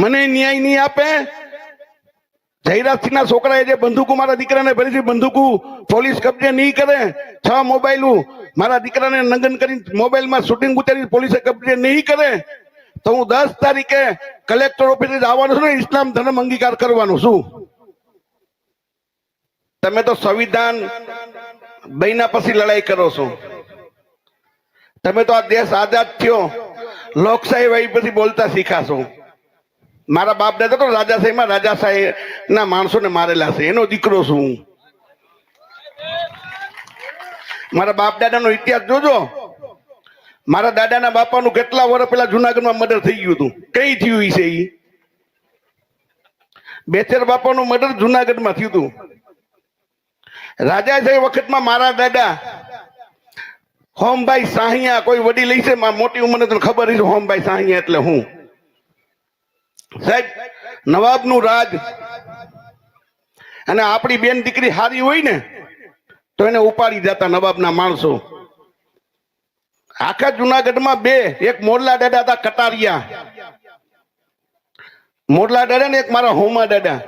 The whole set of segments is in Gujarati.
મને ન્યાય નહીં આપે. જયરાજસિંહના છોકરાએ જે બંદૂકો મારા દીકરાને ભરી છે બંદૂકો પોલીસ કબજે નહીં કરે. છ મોબાઈલ મારા દીકરાને નંગન કરી મોબાઈલમાં શૂટિંગ ઉતારી પોલીસે કબજે નહીં કરે. તો હું દસ તારીખે કલેક્ટર ઓફિસે આવવાનું છું ને, ઇસ્લામ ધર્મ અંગીકાર કરવાનું છું. તમે તો સંવિધાન બન્યા પછી લડાઈ કરો છો. તમે તો આ દેશ આઝાદ થયો. લોકશાહી વહી પછી બોલતા શીખાશો. મારા બાપ દાદા તો રાજાશાહીમાં રાજાશાહી ના માણસોને મારેલા છે, એનો દીકરો છું. હું મારા બાપ દાદાનો ઇતિહાસ જોજો. મારા દાદાના બાપાનું કેટલા વર્ષ પેલા જુનાગઢમાં મર્ડર થઈ ગયું હતું? કઈ થયું છે ઈ? બેચર બાપાનું મર્ડર જુનાગઢમાં થયું હતું. રાજાશાહી વખતમાં મારા દાદા હોમભાઈ સાહિયા કોઈ વડી લઈ છે મોટી ઉંમરને તને ખબર છે હોમભાઈ સાહિયા એટલે હું. સાહેબ, નવાબનું રાજ. અને આપણી બેન દીકરી હારી હોય ને, તો એને ઉપાડી જતા નવાબના માણસો. આખા જુનાગઢમાં બે, એક મોરલા દાદા હતા કટારિયા. મોરલા દાદા ને એક મારા હોમા દાદા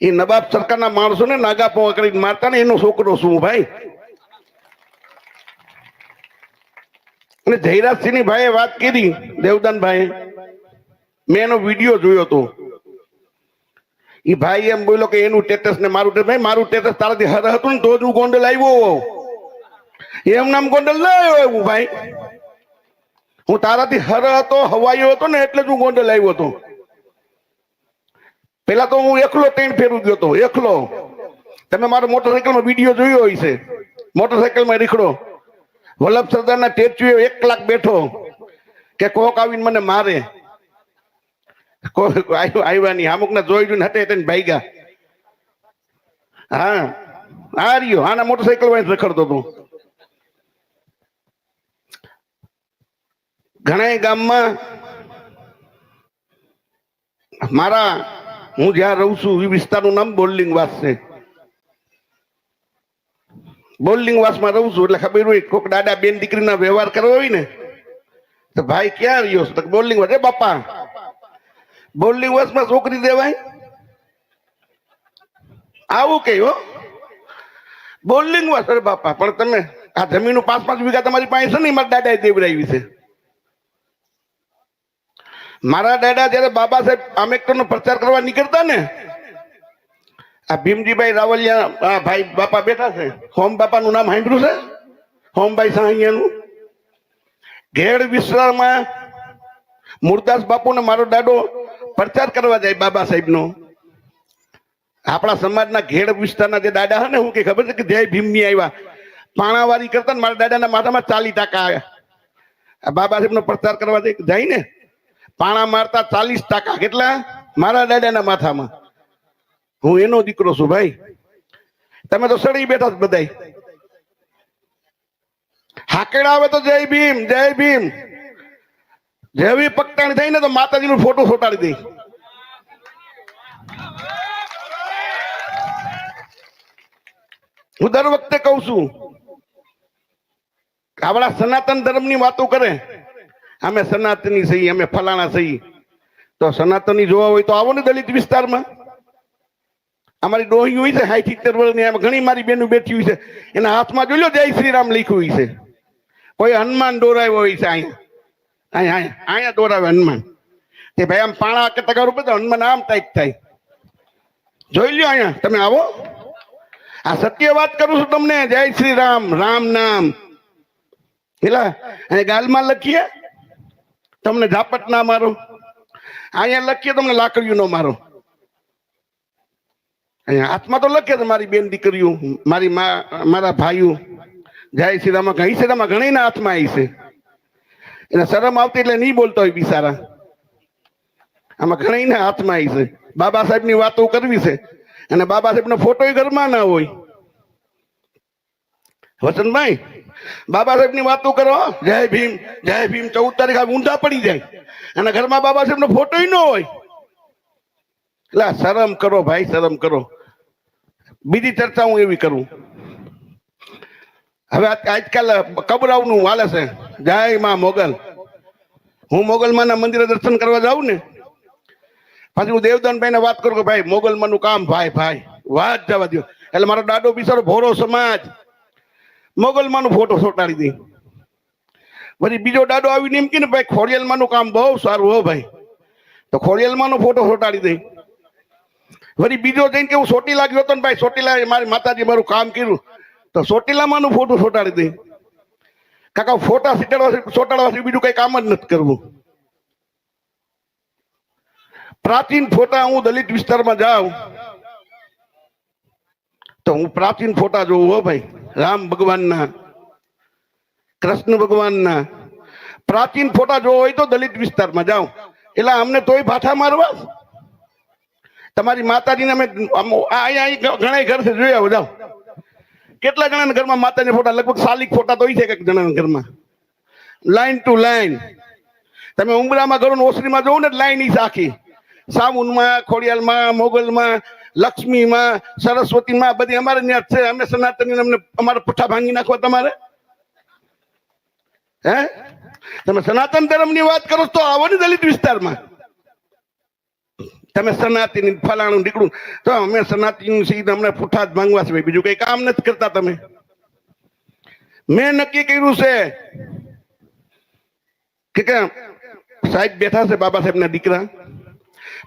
એ નવાબ સરકારના માણસોને નાગા પોવા કરીને મારતા ને, એનો છોકરો શું ભાઈ? અને જયરાજસિંહ ભાઈએ વાત કરી દેવદાનભાઈ મેં એનો વીડિયો જોયો હતો એ ભાઈ એમ બોલ્યો કે એનું ટેટસ ને મારું ભાઈ મારું ટેટસ તારાથી હર હતું ને તો જ હું ગોંડલ આવ્યો. એમ નામ ગોંડલ ના આવ્યો એવું ભાઈ. હું તારાથી હર હતો, હવાયો હતો ને એટલે જ હું ગોંડલ આવ્યો હતો. પેલા તો હું એકલો ત્રણ ફેરું ગયો હતો એકલો. તમે મારો મોટરસાયકલમાં વીડિયો જોયો હોય છે. મોટરસાયકલમાં રીખડો. વલ્લભ સરદારના સ્ટેચ્યુ એક કલાક બેઠો. કે કોક આવીને મને મારે. આવ્યો- નહીં અમુક ને જોઈ જોઈને હટે તેને ભાઈગા. હા. આ રહ્યો. આના મોટરસાયકલમાં રખડતો હતો. ઘણા ગામમાં મારા, હું જ્યાં રહું છું, એ વિસ્તારનું નામ બોલિંગ વાસ છે. બોલિંગ વાસમાં રહું છું એટલે ખબર હોય કોઈક દાદા બેન દીકરીના વ્યવહાર કરવો હોય ને, તો ભાઈ ક્યાં રહ્યો? બોલિંગ વાસ, એ બાપા બોલિંગ વસમાં છોકરી દેવાય? આવું કહ્યું બોલિંગ વાસ અરે બાપા, પણ તમે આ જમીન પાંચ પાંચ વીઘા તમારી પાસે છે ને, મારા દાદાએ દેવડાવી છે. મારા દાદા જયારે બાબા સાહેબ આંબેડકર નો પ્રચાર કરવા નીકળતા ને, આ ભીમજીભાઈ રાવલિયા ભાઈ બાપા બેઠા છે. હોમ બાપાનું નામ સાંભળ્યું છે? હોમભાઈ સાહિયાનું ઘેડ વિસ્તારમાં મુરદાસ બાપુ ને મારો દાદો પ્રચાર કરવા જાય બાબા સાહેબ નો આપણા સમાજના ઘેડ વિસ્તારના જે દાદા હે હું કે ખબર છે કે જય ભીમની આવ્યા. પાણાવારી કરતા મારા દાદાના માથામાં ચાલી ટાકા આવ્યા. બાબા સાહેબ નો પ્રચાર કરવા જાય ને. પાણા મારતા ચાલીસ ટાકા, કેટલા? મારા દાદાના માથામાં. હું એનો દીકરો છું ભાઈ. તમે તો સડી બેઠા જ બધાય. હાકેડા આવે તો જય ભીમ જય ભીમ. જેવી પગતાણી થઈ ને તો માતાજીનું ફોટો ફોટાડી દઈ હું દર વખતે કહું છું આપણા સનાતન ધર્મની વાતો કરે. અમે સનાતની સહી અમે ફલાણા સહી તો સનાતની જોવા હોય તો આવો ને દલિત વિસ્તારમાં. અમારી ડોહી હોય છે સાઠ સિત્તેર વર્ષની, એમાં ઘણી મારી બેનું બેઠી હોય છે. એના હાથમાં જોઈ લો, જય શ્રી રામ લખ્યું હોય છે. કોઈ હનુમાન દોરાવ્યો હોય છે અહીંયા. અહીંયા અહીંયા અહીંયા દોરાવે હનુમાન. તે ભાઈ આમ પાણા કે ટકા રૂપિયા હનુમાન આમ ટાઈપ થાય. જોઈ લ્યો અહીંયા તમે આવો. આ સત્ય વાત કરું છું તમને. જય શ્રી રામ રામ નામ. પેલા અને ગાલમાં લખીએ. તમને ઝાપટ ના મારો. અહીંયા લખીએ, તમને લાકડીયું નો મારો. અહીંયા હાથમાં તો લખીએ મારી બેન દીકરીઓ, મારી મા, મારા ભાઈઓ. જય શ્રી રામ ઘણી શ્રી રામ ઘણી ના હાથમાં આવી છે. એને શરમ આવતી એટલે નહીં બોલતો હોય બિસારા આમાં ઘણા હાથમાં આવી છે. બાબા સાહેબની વાતો કરવી છે. અને બાબા સાહેબ નો ફોટો ઘરમાં ના હોય. વસંતભાઈ, બાબા સાહેબની વાતો કરો જય ભીમ જય ભીમ, ચૌદ તારીખ ઊંધા પડી જાય. અને ઘરમાં બાબા સાહેબ નો ફોટો ન હોય. એટલે શરમ કરો ભાઈ, શરમ કરો. બીજી ચર્ચા હું એવી કરું. હવે આજ- આજકાલ કબરાવનું હાલે છે. જય માં મોગલ. હું મોગલમાના મંદિરે દર્શન કરવા જાઉં ને, પછી હું દેવદાનભાઈને વાત કરું કે, ભાઈ, મોગલમાનું કામ, ભાઈ ભાઈ, વાત જવા દો એટલે મારો દાદો બિચારો ભોરો સમાજ મોગલમાનું ફોટો સોટાડી દઈ પછી બીજો દાડો આવીને એમ કે ને, ભાઈ, ખોડિયાલમાંનું કામ બહુ સારું હો, ભાઈ. તો ખોડિયાલમાંનો ફોટો સોટાડી દઈ વળી બીજો જઈને કે, હું સોટીલા ગયો હતો ને, ભાઈ ચોટીલા મારી માતાજી મારું કામ કર્યું. તો ચોટીલામાંનું ફોટો સોટાડી દઈ કાકા, ફોટા સીટાડવા ચોટાડવાથી બીજું કઈ કામ જ નથી કરવું. પ્રાચીન ફોટા હું દલિત વિસ્તારમાં જાઉં, તો હું પ્રાચીન ફોટા જોઉં હો ભાઈ. રામ ભગવાનના, કૃષ્ણ ભગવાનના. પ્રાચીન ફોટા જોવો હોય તો દલિત વિસ્તારમાં જાઉં. એટલે અમને તોય ભાઠા મારવા? તમારી માતાજીને અમે આમ અહીંયા અહીં ઘણા ઘર જોયા જાઓ. કેટલા જણાના ઘરમાં માતાના ફોટા? લગભગ સાલિક ફોટા તો છે એક જણાના ઘરમાં. લાઈન ટુ લાઈન તમે ઉમરામાં ઘરો ને ઓસરીમાં જોવો ને લાઈન ઈ આખી. સામુનમાં, ખોડિયાલમાં, મોગલમાં, લક્ષ્મીમાં, સરસ્વતીમાં, બધી અમારે ત્યાં છે. અમે સનાતની અમને અમારા પુઠ્ઠા ભાંગી નાખવા તમારે? હે? તમે સનાતન ધર્મની વાત કરો તો આવો ને દલિત વિસ્તારમાં. તમે સનાતની ફલાણું નીકળું. તો અમે સનાતની સીધ અમને પુઠ્ઠા જ માંગવા છે બીજું કઈ કામ નથી કરતા તમે. મેં નક્કી કર્યું છે કે સાહેબ બેઠા છે, બાબા સાહેબ ના દીકરા.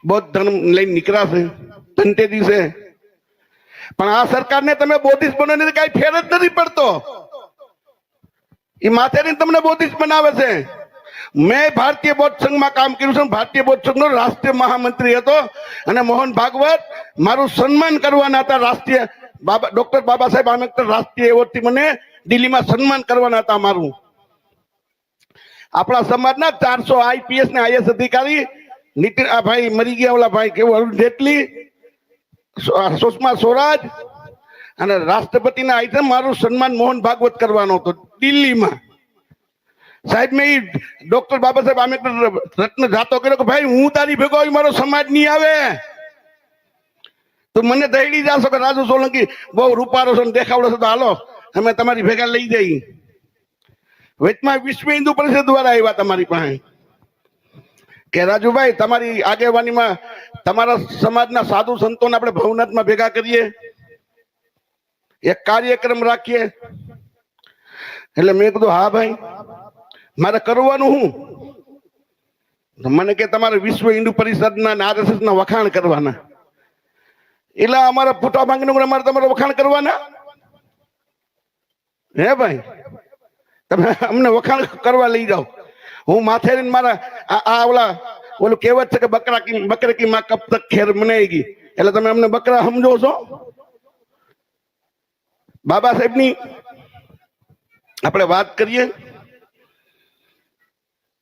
બૌદ્ધ ધર્મ લઈને નીકળ્યા છે. દિવસે પણ આ સરકારને તમે બોધિસ બનાવીને કઈ ફેર જ નથી પડતો. એ માથેથી તમને બોધિસ બનાવે છે. મેં ભારતીય બૌદ્ધ સંઘમાં કામ કર્યું છે. ભારતીય બૌદ્ધ સંઘનો રાષ્ટ્રીય મહામંત્રી હતો. અને મોહન ભાગવત મારું સન્માન કરવાના હતા રાષ્ટ્રીય બાબા, ડોક્ટર બાબા સાહેબ આંબેડકર રાષ્ટ્રીય એવોર્ડથી મને દિલ્હીમાં સન્માન કરવાના હતા મારું. આપણા સમાજના ચારસો આઈપીએસ ને આઈએસ અધિકારી નીતિન, આ ભાઈ મરી ગયા ઓલા ભાઈ કેવું અરુણ જેટલી સુષ્મા સ્વરાજ અને રાષ્ટ્રપતિના આઈટમ મારું સન્માન મોહન ભાગવત કરવાનો હતો દિલ્હીમાં. સાહેબ, મેં ડોક્ટર બાબા સાહેબ આંબેડકર રત્ન જાતો કર્યો કે, ભાઈ, હું તારી ભેગો આવી મારો સમાજ નહીં આવે. તો મને દહેડી જાશો કે રાજુ સોલંકી બહુ રૂપારો છો દેખાવડો છો તો હાલો, અમે તમારી ભેગા લઈ જઈ. વચમાં વિશ્વ હિન્દુ પરિષદ દ્વારા આવ્યા તમારી પાસે. કે રાજુભાઈ, તમારી આગેવાનીમાં તમારા સમાજના સાધુ સંતોને આપણે ભવનાથમાં ભેગા કરીએ. એક કાર્યક્રમ રાખીએ. એટલે મેં કીધું, હા ભાઈ મારે કરવાનું હું? મને કે તમારે વિશ્વ હિન્દુ પરિષદના અને વખાણ કરવાના. એટલે અમારા ફોટા માંગીને અમારે તમારે વખાણ કરવાના? હે ભાઈ? તમે અમને વખાણ કરવા લઈ જાઓ. હું માથે મારા આ ઓલા ઓલું કહેવત છે કે બકરા કી બકરે કી માં કબ તક ખેર મનાએગી એટલે તમે અમને બકરા સમજો છો? બાબા સાહેબની આપણે વાત કરીએ.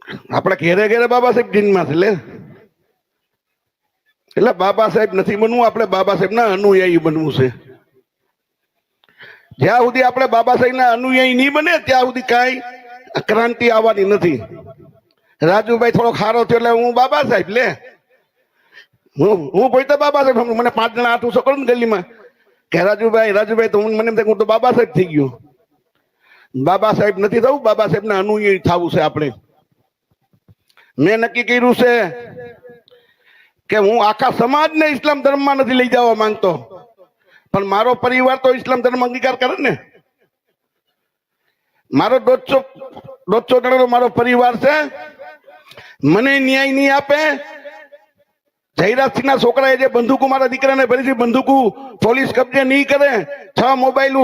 આપણે ઘેરે ઘેરે બાબા સાહેબ જીનમાં છે, લે. એટલે બાબા સાહેબ નથી બનવું, આપણે બાબા સાહેબ ના અનુયાયી બનવું છે. જ્યાં સુધી આપણે બાબા સાહેબ ના અનુયાયી નહીં બને, ત્યાં સુધી કાંઈ ક્રાંતિ આવવાની નથી. રાજુભાઈ થોડો ખારો થયો એટલે હું બાબા સાહેબ, લે. હું હું પોતે બાબા સાહેબ. મને પાંચ જણા આઠું કરું ને ગલીમાં. કે રાજુભાઈ રાજુભાઈ, તો હું, મને હું તો બાબા સાહેબ થઈ ગયો. બાબા સાહેબ નથી થવું, બાબા સાહેબ ના અનુયાયી થવું છે આપણે. મેં નક્કી કર્યું છે કે હું આખા સમાજને ઇસ્લામ ધર્મમાં નથી લઈ જવા માંગતો. પણ મારો પરિવાર તો ઇસ્લામ ધર્મ અંગીકાર કરે ને. મારો દોઢસો દોઢસો જણાનો મારો પરિવાર છે. મને ન્યાય નહીં આપે. જયરાજસિંહના છોકરાએ જે બંદૂકો મારા દીકરાને છે, બંદૂકો પોલીસ કબજે નહીં કરે. છ મોબાઈલ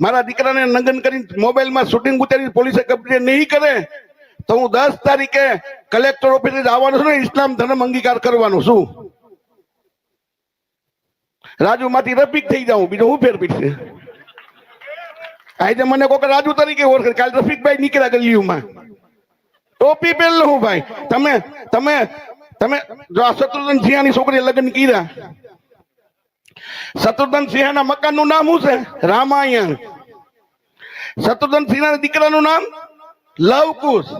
મારા દીકરાને નંગન કરી મોબાઈલમાં શૂટિંગ ઉતારી પોલીસે કબજે નહીં કરે. તો હું દસ તારીખે કલેક્ટર ઓફિસે જવાનું છું ને, ઇસ્લામ ધર્મ અંગીકાર કરવાનું છું. રાજુ માંથી રફીક થઈ જાઉં, બીજું હું ફેર પીડશે આજે મને કોક રાજુ તરીકે ઓળખે કાલ રફીકભાઈ નીકળ્યા ગલીયુમાં ટોપી પહેરલો હું ભાઈ. તમે તમે તમે જો આ શત્રુઘ્ન સિંહાની છોકરીએ લગ્ન કર્યા. શત્રુઘ્ન સિંહાના મકાનનું નામ શું છે? રામાયણ. શત્રુઘ્ન સિંહાના દીકરાનું નામ લવકુશ.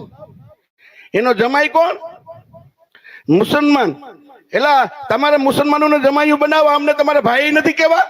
એનો જમાઈ કોણ? મુસલમાન. એલા તમારે મુસલમાનોને જમાયું બનાવવા અમને તમારે ભાઈ નથી કેવા?